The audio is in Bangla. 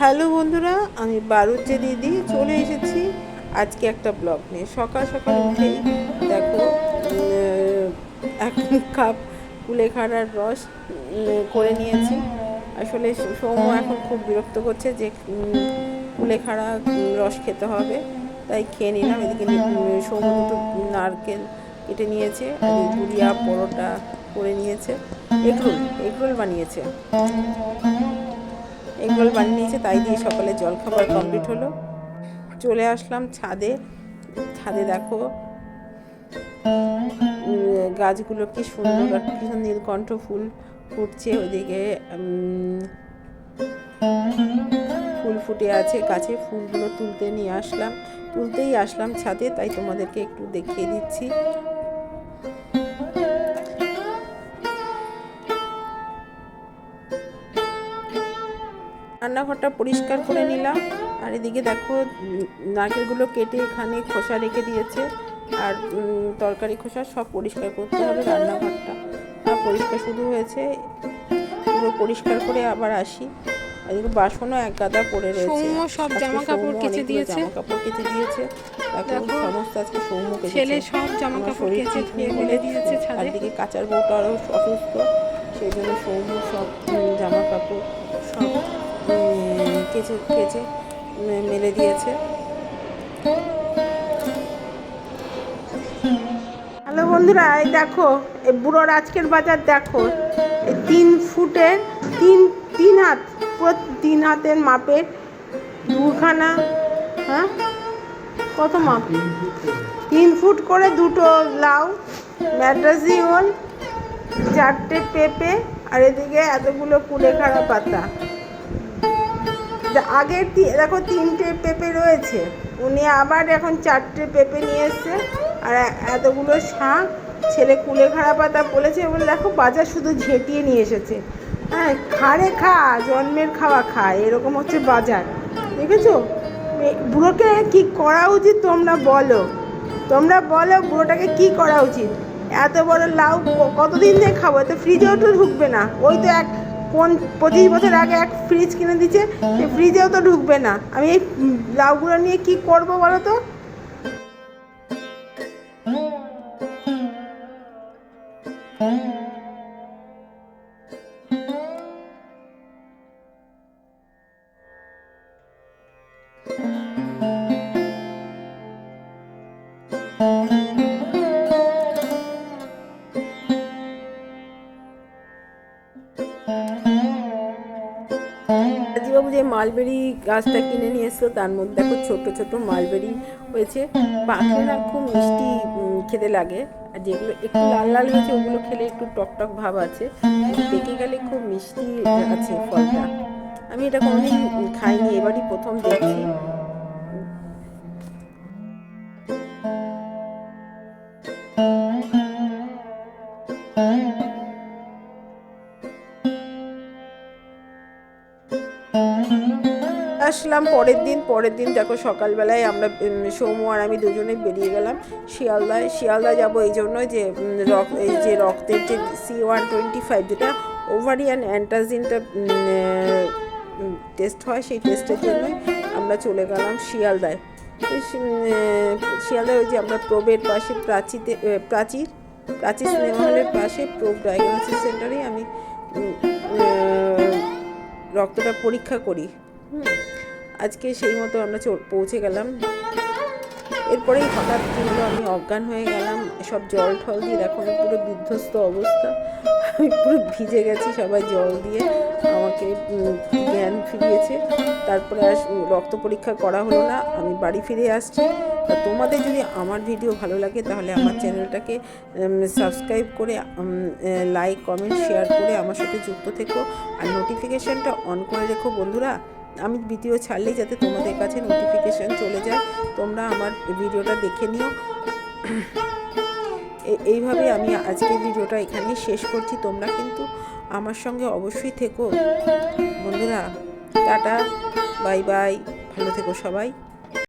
হ্যালো বন্ধুরা, আমি বারুজ্জে দিদি চলে এসেছি আজকে একটা ব্লগ নিয়ে। সকাল সকাল উঠেই দেখো এক কাপ কুলেখাড়ার রস করে নিয়েছি। আসলে সৌম্য এখন খুব বিরক্ত করছে যে কুলেখাড়া রস খেতে হবে, তাই খেয়ে নিলাম। এদিকে সৌম্য দুটো নারকেল কেটে নিয়েছে, আর পরোটা করে নিয়েছে। এগরোল এগরোল বানিয়েছে। এগরোল বানিয়ে নিয়েছে তাই দিয়ে সকালে জলখাবার কমপ্লিট হলো। চলে আসলাম ছাদে। ছাদে দেখো গাছগুলো কি সুন্দর কি নীলকণ্ঠ ফুল ফুটছে ওইদিকে উম, ফুল ফুটে আছে গাছে ফুলগুলো তুলতে নিয়ে আসলাম। তুলতেই আসলাম ছাদে তাই তোমাদেরকে একটু দেখিয়ে দিচ্ছি। রান্নাঘরটা পরিষ্কার করে নিলাম। আর এদিকে দেখো নারকেলগুলো কেটে এখানে খোসা রেখে দিয়েছে। আর তরকারি খোসা সব পরিষ্কার করতে হবে রান্নাঘরটা। আর পরিষ্কার শুরু হয়েছে পুরো পরিষ্কার করে আবার আসি। এদিকে বাসনও এক গাদা পড়ে রয়েছে। সব জামা কাপড় কেচে দিয়েছে। জামা কাপড় কেচে দিয়েছে। এখন দেখো, সমস্ত আজকে সৌম্য কেচেছে। ছেলে সব জামা কাপড় কেচে নেই দিয়েছে ছাদে। একদিকে কাচার বউটা আরও অসুস্থ। সেই জন্য সৌম্য সব জামা কাপড় সব কেচে কেচে মেলে দিয়েছে। হ্যালো বন্ধুরা এই দেখো এই বুড়োর আজকের বাজার দেখো। এই তিন ফুটের তিন তিন হাত পুরো তিন হাতের মাপের দুখানা হ্যাঁ? কত মাপ? তিন ফুট করে। দুটো লাউ ম্যাড্রাসি ওল চারটে পেঁপে আর এদিকে এতগুলো কুলেখাড়া পাতা। আগের দেখো তিনটে পেঁপে রয়েছে। উনি আবার এখন চারটে পেঁপে নিয়ে এসছে। আর এতগুলো শাক। ছেলে কুলেখাড়া পাতা বলেছে বলে দেখো বাজার শুধু ঝেঁটিয়ে নিয়ে এসেছে। হ্যাঁ খাড়ে খা, জন্মের খাওয়া খা, এরকম হচ্ছে বাজার। দেখেছ? বুড়োকে কি করা উচিত তোমরা বলো। তোমরা বলো বুড়োটাকে কি করা উচিত। এত বড় লাউ কতদিন দিয়ে খাব? এত ফ্রিজেও তো ঢুকবে না। ওই তো এক কোন পঁচিশ বছর আগে এক ফ্রিজ কিনে দিচ্ছে সে ফ্রিজেও তো ঢুকবে না। আমি এই লাউগুলো নিয়ে কি করব বলো তো? যে মালবেরি গাছটা কিনে নিয়ে এসছো তার মধ্যে দেখো ছোট ছোট মালবেরি হয়েছে। পাখিরা না খুব মিষ্টি খেতে লাগে। আর যেগুলো একটু লাল লাল হয়েছে ওগুলো খেলে একটু টকটক টক ভাব আছে। পেকে গেলে খুব মিষ্টি আছে ফলটা। আমি এটা কোনোদিন খাইনি এবারই প্রথম দেখছি। আসলাম, পরের দিন পরের দিন দেখো সকালবেলায় আমরা সৌম্য আর আমি দুজনে বেরিয়ে গেলাম শিয়ালদায়। শিয়ালদা যাব এই জন্য যে রক, এই যে রক্তের যে সি ওয়ান টোয়েন্টি ফাইভ যেটা ওভারিয়ান অ্যান্টাজিনটা টেস্ট হয় সেই টেস্টের জন্যই আমরা চলে গেলাম শিয়ালদায়। শিয়ালদায় ওই যে আমরা প্রবের পাশে প্রাচীতে প্রাচীর প্রাচীর সিনেমা হলের পাশে প্রোব ডায়াগনোসিস সেন্টারে আমি রক্তটা পরীক্ষা করি। হুম। আজকে সেই মতো আমরা পৌঁছে গেলাম। এরপরেই হঠাৎ কি হলো? আমি অজ্ঞান হয়ে গেলাম। সব জল ঠল দিয়ে দেখো, আমি পুরো বিধ্বস্ত অবস্থা। আমি পুরো ভিজে গেছি সবাই জল দিয়ে। আমাকে জ্ঞান ফিরিয়েছে। তারপরে আর রক্ত পরীক্ষা করা হলো না। আমি বাড়ি ফিরে আসছি। তোমাদের যদি আমার ভিডিও ভালো লাগে, তাহলে আমার চ্যানেলটাকে সাবস্ক্রাইব করে লাইক কমেন্ট শেয়ার করে আমার সাথে যুক্ত থেকো। আর নোটিফিকেশানটা অন করে রেখো বন্ধুরা। আমি ভিডিও ছাড়লেই যাতে তোমাদের কাছে নোটিফিকেশান চলে যায়। তোমরা আমার ভিডিওটা দেখে নিও। এইভাবে আমি আজকের ভিডিওটা এখানেই শেষ করছি। তোমরা কিন্তু আমার সঙ্গে অবশ্যই থেকো। বন্ধুরা, টাটা, বাই বাই, ভালো থেকো সবাই।